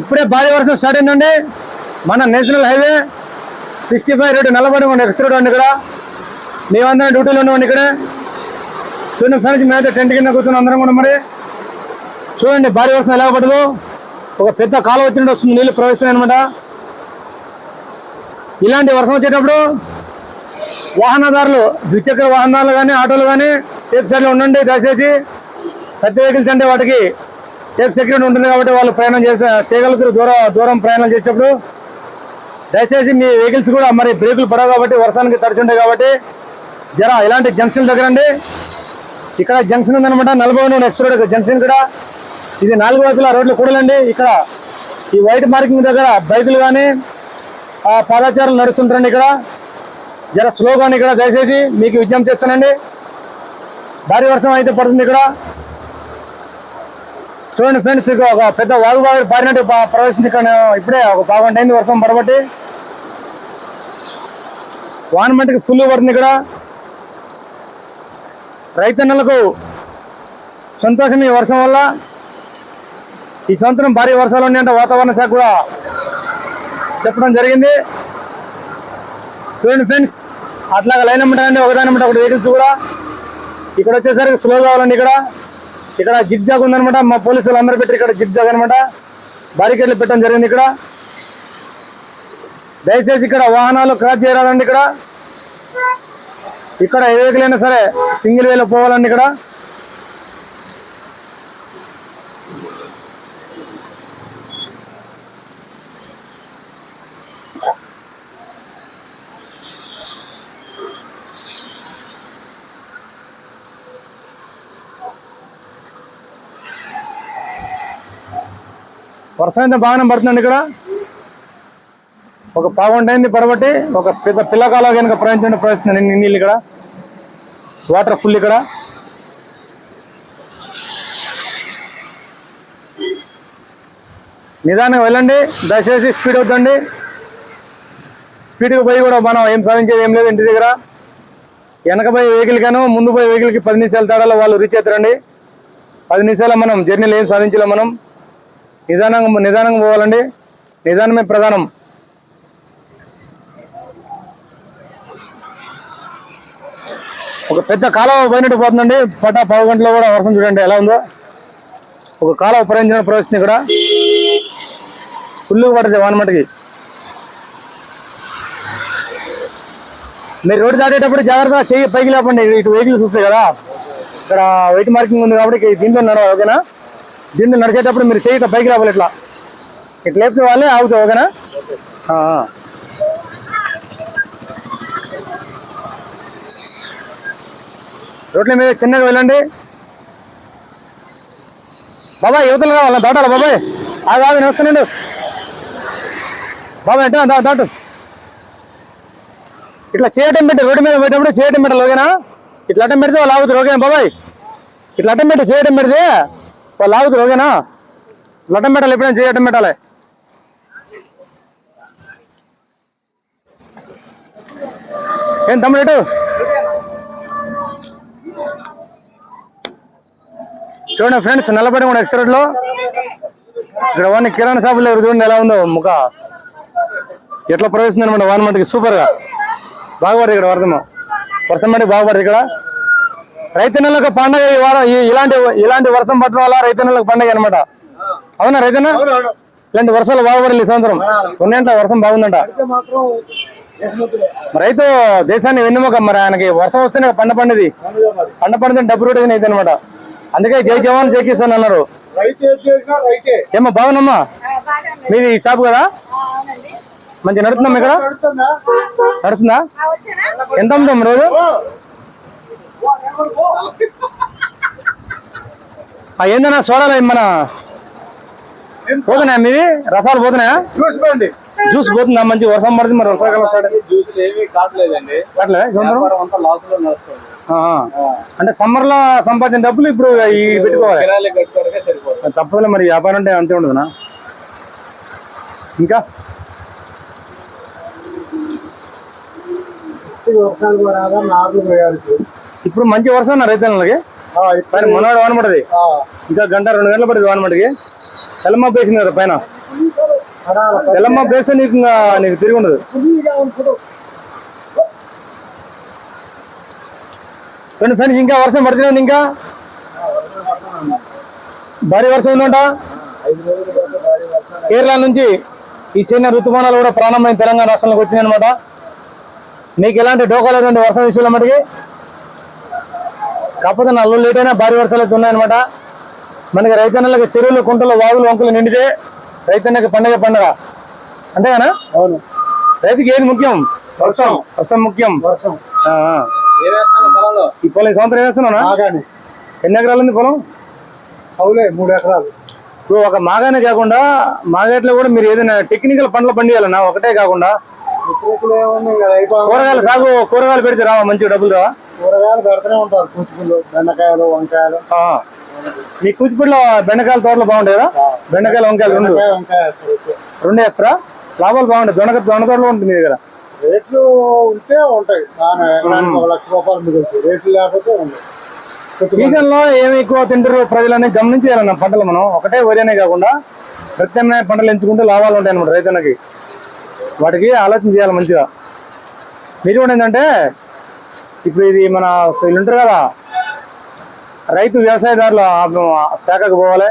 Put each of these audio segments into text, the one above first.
ఇప్పుడే భారీ వర్షం స్టార్ట్ అయిందండి. మన national highway sixty five road నల్లబడి ఉండి ఎక్స్ రోడ్ ఉంది ఇక్కడ. మేమందరం డ్యూటీలో ఉన్నాం ఇక్కడ. చూడండి ఫ్రెండ్స్ మేమైతే టెంట్ కింద కూర్చుని అందరం కూడా మరి. చూడండి భారీ వర్షం ఎలా పడదు ఒక పెద్ద కాలువ వచ్చినట్టు వస్తుంది. నీళ్ళు ప్రవేశం అనమాట ఇలాంటి వర్షం వచ్చేటప్పుడు వాహనదారులు ద్విచక్ర వాహనాలు కానీ ఆటోలు కానీ సేఫ్ సైడ్లో ఉండండి. దయచేసి పెద్ద వెహికల్స్ అంటే వాటికి సేఫ్ సెక్యూరిటీ ఉంటుంది కాబట్టి వాళ్ళు ప్రయాణం చేసే చేయగలుగుతారు. దూరం దూరం ప్రయాణం చేసేటప్పుడు దయచేసి మీ వెహికల్స్ కూడా మరి బ్రేకులు పడవు కాబట్టి వర్షానికి తడుచుంటాయి కాబట్టి జర ఇలాంటి జంక్షన్ దగ్గర అండి ఇక్కడ జంక్షన్ ఉందన్నమాట. నలభై నెక్స్ట్ రోడ్ జంక్షన్ కూడా. ఇది నాలుగు వైపుల రోడ్లు కూడలండి. ఇక్కడ ఈ వైట్ మార్కింగ్ దగ్గర బైకులు కానీ ఆ నడుస్తుంటారండి ఇక్కడ. జర స్లోగా ఇక్కడ. దయచేసి మీకు విజ్ఞప్తి చేస్తానండి. భారీ వర్షం అయితే పడుతుంది ఇక్కడ. చూడండి ఫ్రెండ్స్ ఒక పెద్ద వాగుబావి పారినట్టు ప- ఇప్పుడే ఒక పావుగంట అయింది వర్షం పడబట్టి వాన మట్టికి ఫుల్ పడుతుంది ఇక్కడ. రైతన్నలకు సంతోషం ఈ వర్షం వల్ల. ఈ సంవత్సరం భారీ వర్షాలు ఉన్నాయంటే వాతావరణ శాఖ కూడా చెప్పడం జరిగింది. చూడండి ఫ్రెండ్స్ అట్లాగా లైన్ అమ్మటండి ఒకదాని అమ్మట ఒకటి వెహికల్స్ కూడా. ఇక్కడ వచ్చేసరికి స్లో కావాలండి ఇక్కడ. ఇక్కడ జిగ్ ఉందనమాట మా పోలీసులు అందరూ పెట్టి ఇక్కడ జిగ్ జాగ్ అనమాట బారికేడ్లు పెట్టడం జరిగింది ఇక్కడ. దయచేసి ఇక్కడ వాహనాలు క్రాస్ చేయరాదండి ఇక్కడ. ఇక్కడ ఏ వెహికల్ అయినా సరే సింగిల్ వేలో పోవాలండి ఇక్కడ. వర్షం అయితే బాగానే పడుతుందండి ఇక్కడ. ఒక పావుగంట అయింది పడబట్టి ఒక పెద్ద పిల్లకాల కనుక ప్రయాణించండి ప్రయత్నండి నీళ్ళు ఇక్కడ. వాటర్ ఫుల్ ఇక్కడ. నిదానంగా వెళ్ళండి దయచేసి స్పీడ్ అవుతండి స్పీడ్గా పోయి కూడా మనం ఏం సాధించేది ఏం లేదు ఇంటి దగ్గర. వెనక పోయే వెహికల్ కాను ముందు పోయే వెహికల్కి పది నిమిషాలు తేడాలో వాళ్ళు రీచ్ అవుతారండి. పది నిమిషాల మనం జర్నీలో ఏం సాధించలేం మనం. నిదానంగా నిదానంగా పోవాలండి. నిదానమే ప్రధానం. ఒక పెద్ద కాలువ పోయినట్టు పోతుందండి. పటా పావు గంటలో కూడా వర్షం చూడండి ఎలా ఉందో. ఒక కాలువ ప్రయాణించిన ప్రవేశింది ఇక్కడ. ఫుల్గా పడుతుంది వానమటికి మీరు రోడ్డు దాటేటప్పుడు జాగ్రత్తగా చెయ్యి పైకి లేపండి. ఇటు వెహికల్స్ వస్తాయి కదా. ఇక్కడ వెయిట్ మార్కింగ్ ఉంది కాబట్టి దీంట్లో నడవ ఓకేనా? దీన్ని నడిచేటప్పుడు మీరు చేయట పైకి రావాలి ఇట్లా. ఇట్లా లేపితే వాళ్ళే ఆగుతాయి ఓకేనా? రోడ్ల మీద చిన్నగా వెళ్ళండి. బాబాయ్ యువతలు కావాలా దాటాలి బాబాయ్. ఆగు ఆగు నేను వస్తున్నాడు బాబాయ్ అంటే దాటు. ఇట్లా చేయటం పెట్టి రోడ్డు మీద పోయేటప్పుడు చేయటం పెట్టాలి ఓకేనా? ఇట్లా అడ్డం పెడితే వాళ్ళు ఆగుతారు ఓకేనా బాబాయ్? ఇట్లా అడ్డం పెట్టి చేయటం పెడితే వాళ్ళు ఓకేనా లటం పెట్టాలి ఎప్పుడైనా చేయటం పెట్టాలి. ఏం తమ్ముడు ఎటు? చూడండి ఫ్రెండ్స్ నిలబడి కూడా ఎక్స్లో ఇక్కడ వాడిని కిరాణా షాపులో చూడండి ఎలా ఉందో ముఖ. ఎట్లా ప్రవేశిందనమాట అనమాట మంత్కి మటుకి సూపర్గా. ఇక్కడ వర్షము వర్షం మటుకు బాగుపడింది ఇక్కడ. రైతన్నలకు పండగ ఈ వారం ఇలాంటి ఇలాంటి వర్షం పట్టడం వల్ల రైతన్నలకు పండగ అనమాట అవునా రైతన్న ఇలాంటి వర్షాలు బాగుపడింది ఈ సంవత్సరం కొన్నేంట వర్షం బాగుందంట. రైతు దేశాన్ని వెన్నుముక మరి ఆయనకి వర్షం వస్తేనే పంట పండిది. పంట పండితే డబ్బు రొటేషన్ అయితే అనమాట అందుకే జై జవాన్ జై కిసాన్ అన్నారు. రైతే చేసినా రైతే. ఏమో బాగునమ్మా మీది ఈ షాప్ కదా? మంచి నడుపుతున్నాం ఇక్కడ? నడుస్తుందా? ఎంత అమ్ముతాం రోజు? ఏందన్నా సోడాలు మన పోతున్నాయా మీది రసాలు పోతున్నాయా? చూసుకోండి జ్యూస్ పోతుందా? మంచి వర్షం పడుతుంది మరి వర్షాకాలం. అంటే సమ్మర్లో సంపాదించిన డబ్బులు ఇప్పుడు ఈ పెట్టుకోవాలి. తప్పదులే మరి వ్యాపారం అంటే అంతే ఉండదునా? ఇంకా? వర్షాలు రాగా నార్లు పోయాలి ఇప్పుడు మంచి వర్షం అన్న రైతులకి. పైన మొన్నవాడు వాన పడది ఇంకా గంట రెండు గంటలు పడింది వాన మటుకి. తెల్లమబ్బు వేసింది కదా పైన. తెల్లమ్మ బేస్ నీకు ఇంకా నీకు తిరిగి ఉండదు. చూడండి ఫ్రెండ్స్ ఇంకా వర్షం పడుతుంది ఇంకా? భారీ వర్షం ఉందంట. కేరళ నుంచి ఈ చిన్న ఋతుమానాలు కూడా ప్రారంభమైన తెలంగాణ రాష్ట్రంలోకి వచ్చినాయి అనమాట మీకు ఎలాంటి డోకా లేదండి వర్షం విషయంలో మటుకి? కాకపోతే నల్లు లేట్ అయినా భారీ వర్షాలు అయితే ఉన్నాయన్నమాట. మనకి రైతన్నలకు చెరువులు కుంటలు వాగులు వంకులు నిండితే రైతన్నకి పండగ పండగ. అంతేగానా? అవును. రైతుకి ఏది ముఖ్యం? వర్షం. వర్షం ముఖ్యం. వర్షం. ఈ పొలం ఈ సంవత్సరం వేస్తున్నానా బాగానే ఎన్ని ఎకరాలు ఉంది పొలం? అవులే మూడు ఎకరాలు. ఇప్పుడు ఒక మాగానే కాకుండా మాగేట్లో కూడా మీరు ఏదైనా టెక్నికల్ పంటలు పండియాలన్నా ఒకటే కాకుండా కూరగాయలు సాగు కూరగాయలు పెడితే రావా? మంచిగా డబ్బులు రావా? కూరగాయలు పెడుతూనే ఉంటారు కూచుకులు బెండకాయలు వంకాయలు. మీ కూచిపూడిలో బెండకాయల తోటలు బాగుంటాయి కదా? బెండకాయలు వంకాయలు రెండు. రెండు వేస్తారా? లాభాలు బాగుంటాయి. దొండ దొండ తోటలో ఉంటుంది మీ దగ్గర? రేట్లు ఉంటే ఉంటాయి. ఒక లక్ష రూపాయలు మిగులుతాయి. రేట్లు లేకపోతే ఉండవు. సీజన్లో ఏమి ఎక్కువ తింటారు ప్రజలని? గమనించాలన్న పంటలు మనం? ఒకటే వరి అనే కాకుండా ప్రత్యామ్నాయ పంటలు ఎంచుకుంటే లాభాలు ఉంటాయి అన్నమాట రైతన్నకి వాటికి ఆలోచన చేయాలి మంచిగా. మీరు కూడా ఏంటంటే ఇప్పుడు ఇది మన వీళ్ళు ఉంటారు కదా రైతు వ్యవసాయదారుల శాఖకు పోవాలి.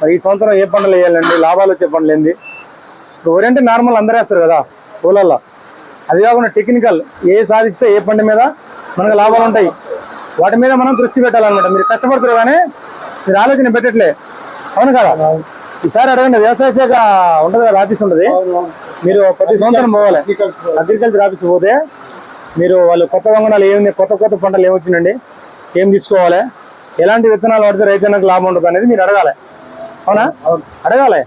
మరి ఈ సంవత్సరం ఏ పంటలు వేయాలండి లాభాలు వచ్చే పంటలు ఏంది? అంటే నార్మల్ అందరూ వేస్తారు కదా పూలల్లో అది కాకుండా టెక్నికల్ ఏ సాధిస్తే ఏ పంట మీద మనకు లాభాలు ఉంటాయి. వాటి మీద మనం దృష్టి పెట్టాలన్నమాట. మీరు కష్టపడతారు కానీ మీరు ఆలోచన పెట్టట్లే. అవును కదా? ఈసారి అడగండి వ్యవసాయ శాఖ ఉంటుంది కదా ఆఫీస్ ఉంటుంది. మీరు ప్రతి సంవత్సరం పోవాలి. అగ్రికల్చర్ ఆఫీస్ పోతే మీరు వాళ్ళు కొత్త వంగనాలు ఏమి కొత్త కొత్త పంటలు ఏమొచ్చిందండి ఏం తీసుకోవాలి? ఎలాంటి విత్తనాలు పడితే రైతన్నకు లాభం ఉంటుంది అనేది మీరు అడగాలి. అవునా? అడగాలి.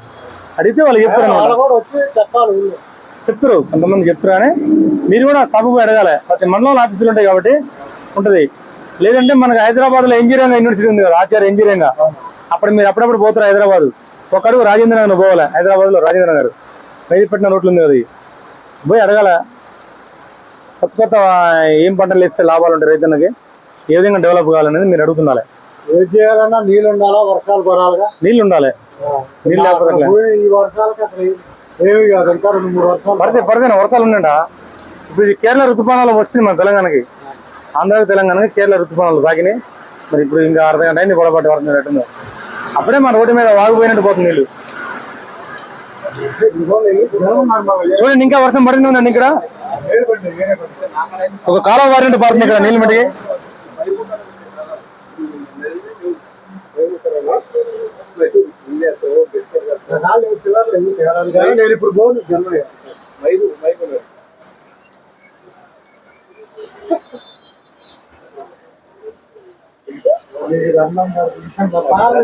అడిగితే వాళ్ళు చెప్తారు చెప్తారు. కొంతమంది చెప్తారు కానీ మీరు కూడా సభకు అడగాలి. ప్రతి మండలంలో ఆఫీసులు ఉంటాయి కాబట్టి ఉంటుంది. లేదంటే మనకి హైదరాబాద్లో ఇంజనీరింగ్ యూనివర్సిటీ ఉంది కదా ఆచార్య ఇంజనీరింగ్ అప్పుడు మీరు అప్పుడప్పుడు పోతారు హైదరాబాద్. ఒకడు రాజేంద్ర నగర్ పోవాలి. హైదరాబాద్లో రాజేంద్ర నగర్. మెదిపట్టిన రోడ్లు ఉంది కదా ఇది. పోయి అడగాల. కొత్త కొత్త ఏం పంటలు వేస్తే లాభాలు ఉంటాయి రైతన్నకి ఏ విధంగా డెవలప్ కావాలనేది మీరు అడుగుతుండాలి ఏది చేయాలన్నా నీళ్ళు ఉండాలా వర్షాలు పడాలిగా? నీళ్ళు ఉండాలి. నీళ్ళు లేకపోతే ఎట్లా? భూమి ఈ వర్షాలకి అసలు ఏమి కాదు ఇంకా రెండు మూడు వర్షాలు పడితే వర్షాలు ఉన్నాయంట? ఇప్పుడు ఇది కేరళ ఋతుపవనాలు వచ్చింది మన తెలంగాణకి. ఆంధ్రాకి తెలంగాణకి కేరళ ఋతుపవనాలు తాకినాయి. మరి ఇప్పుడు ఇంకా అర్ధ గంట అయింది వర్షం పడుతుంది అప్పుడే మన రోడ్డు మీద వాగిపోయినట్టు పోతుంది నీళ్ళు. చూడండి ఇంకా వర్షం పడుతుంది ఉందండి ఇక్కడ. ఒక కాలువ వారినట్టు పడుతుంది ఇక్కడ నీళ్ళు మటుకి నేను ఇప్పుడు పోను జనరల్గా మైదు మైదు ఏమైంది కొట్లాడే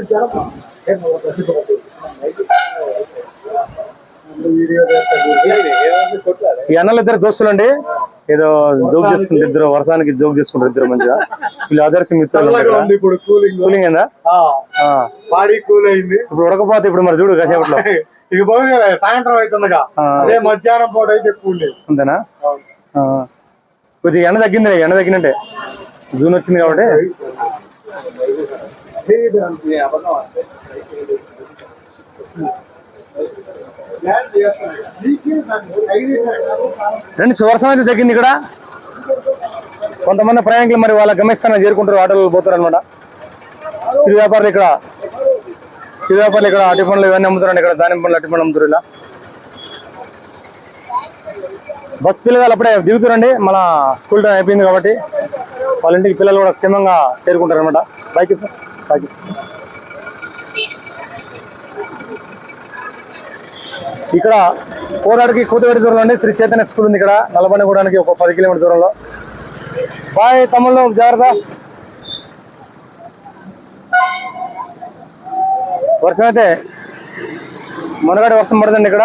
ఈ అన్నలు ఇద్దరు దోస్తులు అండి ఏదో జోక్ చేసుకుంటారు ఇద్దరు వర్షానికి జోక్ చేసుకుంటారు ఇద్దరు మంచిగా. వీళ్ళు ఆదర్శ మిత్రులు కూలింగ్. బాడీ కూల్ అయింది. ఇప్పుడు ఉడకపోతే ఇప్పుడు మరి చూడు కాసేపట్లో. ఇక బాగుంది సాయంత్రం అవుతుందిగా. అదే మధ్యాహ్నం పూట అయితే కూల్ అంతేనా. కొద్దిగా ఎండ తగ్గింది ఎండ తగ్గినట్టే. జూన్ వచ్చింది కాబట్టి. అబద్ధం రండి వర్షం అయితే తగ్గింది ఇక్కడ. కొంతమంది ప్రయాణికులు మరి వాళ్ళ గమ్యస్థానం చేరుకుంటారు ఆటోలో పోతారు అనమాట చిరు వ్యాపారులు ఇక్కడ. చిరు వ్యాపారులు ఇక్కడ అటు పనులు ఇవన్నీ అమ్ముతారండి ఇక్కడ. దాని పనులు అటు పనులు అమ్ముతారు ఇలా. బస్ పిల్లగాలు అప్పుడే దిగుతారండి. మన స్కూల్ టైం అయిపోయింది కాబట్టి వాళ్ళ ఇంటికి పిల్లలు కూడా క్షేమంగా చేరుకుంటారు అనమాట బైక్ బైక్ ఇక్కడ కోరాడికి కూతవేడి దూరంలో ఉండి శ్రీ చైతన్య స్కూల్ ఉంది ఇక్కడ నల్లబండగూడానికి ఒక పది కిలోమీటర్ దూరంలో. బాయ్ తమ్ముళ్ళు జాగ్రత్త. వర్షం అయితే మునగడి వర్షం పడుతుంది ఇక్కడ.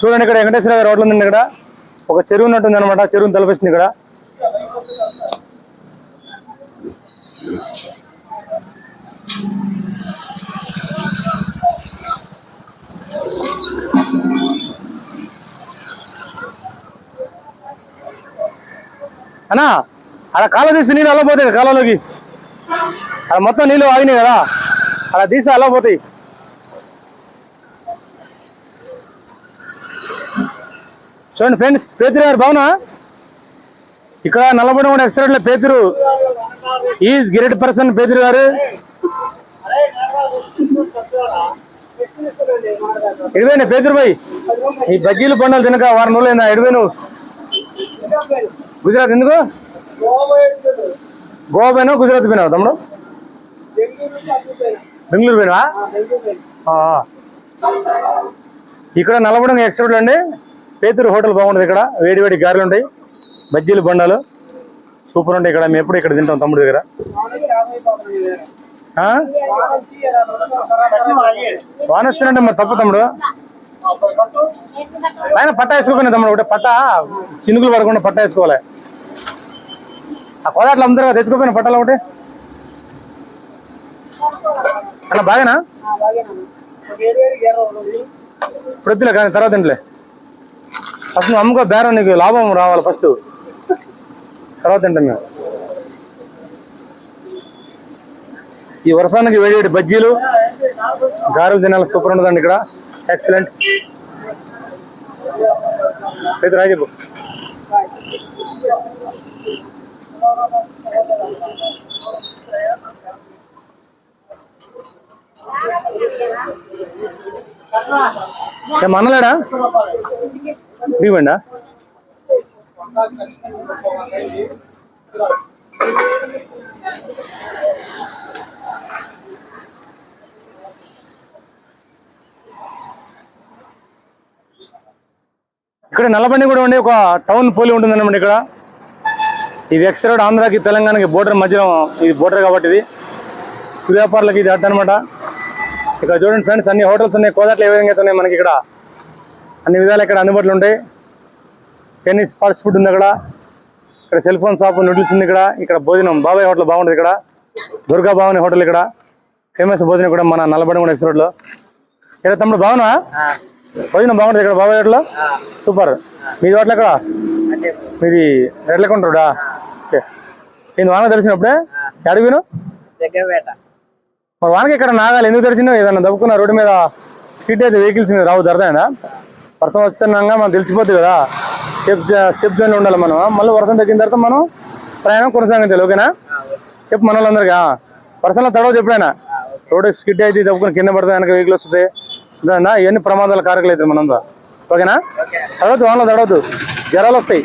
చూడండి ఇక్కడ వెంకటేశ్వర గారి రోడ్లు ఉందండి ఇక్కడ. ఒక చెరువు ఉన్నట్టుంది అనమాట చెరువుని తలపిస్తుంది ఇక్కడ. అన్నా అలా కాలువ తీసి నీళ్ళు అల్లపోతాయి కాళ్ళలోకి. అలా మొత్తం నీళ్ళు ఆగినాయి కదా. అలా తీసి అలా చూడండి ఫ్రెండ్స్ పేతురు గారు బాగునా ఇక్కడ నల్లబడి కూడా ఎక్స్ట్రా పేతురు. ఈజ్ గ్రేట్ పర్సన్ పేతురు గారు. ఎడిపోయినా పేతురు భాయ్ ఈ బజ్జీలు పండుగలు తినక వారం రోజులైందా ఎడిపోయి నువ్వు గుజరాత్ ఎందుకు గోవా పోయినా గుజరాత్ పోయినావు తమ్ముడు బెంగళూరు పోయినా ఇక్కడ నల్లబడం ఎక్స్ట్రా అండి పేతురు హోటల్ బాగుంటుంది ఇక్కడ వేడి వేడి గారెలు ఉంటాయి బజ్జీలు బండాలు సూపర్ ఉంటాయి ఇక్కడ మేము ఎప్పుడు ఇక్కడ తింటాం తమ్ముడు దగ్గర ఆ? వాన వస్తుందంటే మరి తప్పు తమ్ముడు ఆయన పట్టా వేసుకోకుండా తమ్ముడు ఒకటి పట్టా చినుకులు పడకుండా పట్ట వేసుకోవాలి. ఆ కోదాట్లు అమ్ముతారు కదా తెచ్చుకోపోయిన పట్టాలు ఒకటి? అలా బాగానా? ఇప్పుడు కానీ తర్వాత తింటలే. ఫస్ట్ నువ్వు అమ్ముకో బేరం నీకు లాభం రావాలి ఫస్ట్. తర్వాత తింటాం మేము. ఈ వర్షానికి వేడి వేడి బజ్జీలు? గారు తినాలి సూపర్ ఉండదండి ఇక్కడ. ఎక్సలెంట్ అయితే రాజు ఇవ్వండా Thank you. ఇక్కడ నల్లబండి కూడా ఉండే ఒక టౌన్ పోలి ఉంటుంది ఇక్కడ. ఇది ఎక్స్ రోడ్ ఆంధ్రాకి తెలంగాణకి బోర్డర్ మధ్యలో ఇది బోర్డర్ కాబట్టి ఇది. వ్యాపారులకి ఇది అడ్డనమాట ఇక్కడ చూడండి ఫ్రెండ్స్ అన్ని హోటల్స్ ఉన్నాయి కోదాట్లు ఏ విధంగా అయితే ఉన్నాయి మనకి ఇక్కడ. అన్ని విధాలు ఇక్కడ అందుబాటులో ఉంటాయి. టెన్నిస్ ఫాస్ట్ ఫుడ్ ఉంది అక్కడ. ఇక్కడ సెల్ ఫోన్ షాప్ నూడిల్స్ ఉంది ఇక్కడ. ఇక్కడ భోజనం బాబాయ్ హోటల్ బాగుంటుంది ఇక్కడ. దుర్గా భవాని హోటల్ ఇక్కడ. ఫేమస్ భోజనం కూడా మన నల్లబడి కూడా ఎక్స్ రోడ్లో. ఇక్కడ తమ్ముడు బాగున్నా భోజనం బాగుంటుంది ఇక్కడ బాబాయ్ హోటల్లో? సూపర్. మీది హోటల్ ఎక్కడ? మీది రెడ్లకొండడా ఓకే. నేను వాన తెలిసినప్పుడే అడిగిను మరి వానకి ఇక్కడ నాగాలి? ఎందుకు తెరిచినావు ఏదన్నా దప్పుకున్న రోడ్డు మీద స్పీడ్ అయితే వెహికల్స్ మీద రావు దరదైనా వర్షం వస్తున్నాగా మనం తెలిసిపోతుంది కదా. సేఫ్ సేఫ్ జోన్లో ఉండాలి మనం. మళ్ళీ వర్షం తగ్గిన తర్వాత మనం ప్రయాణం కొనసాగించాలి ఓకేనా? చెప్పు మన వాళ్ళందరికీ. వర్షంలో తడవదు ఎప్పుడైనా. రోడ్ స్కిడ్ అయితే దప్పుకుని కింద పడితే వెనక వెహికల్ వస్తుంది. ఇవన్నీ ప్రమాదాల కారకులు అవుతాయి మనంతా ఓకేనా? ఓకే. తడవద్దు వానలో తడవద్దు. జ్వరాలు వస్తాయి.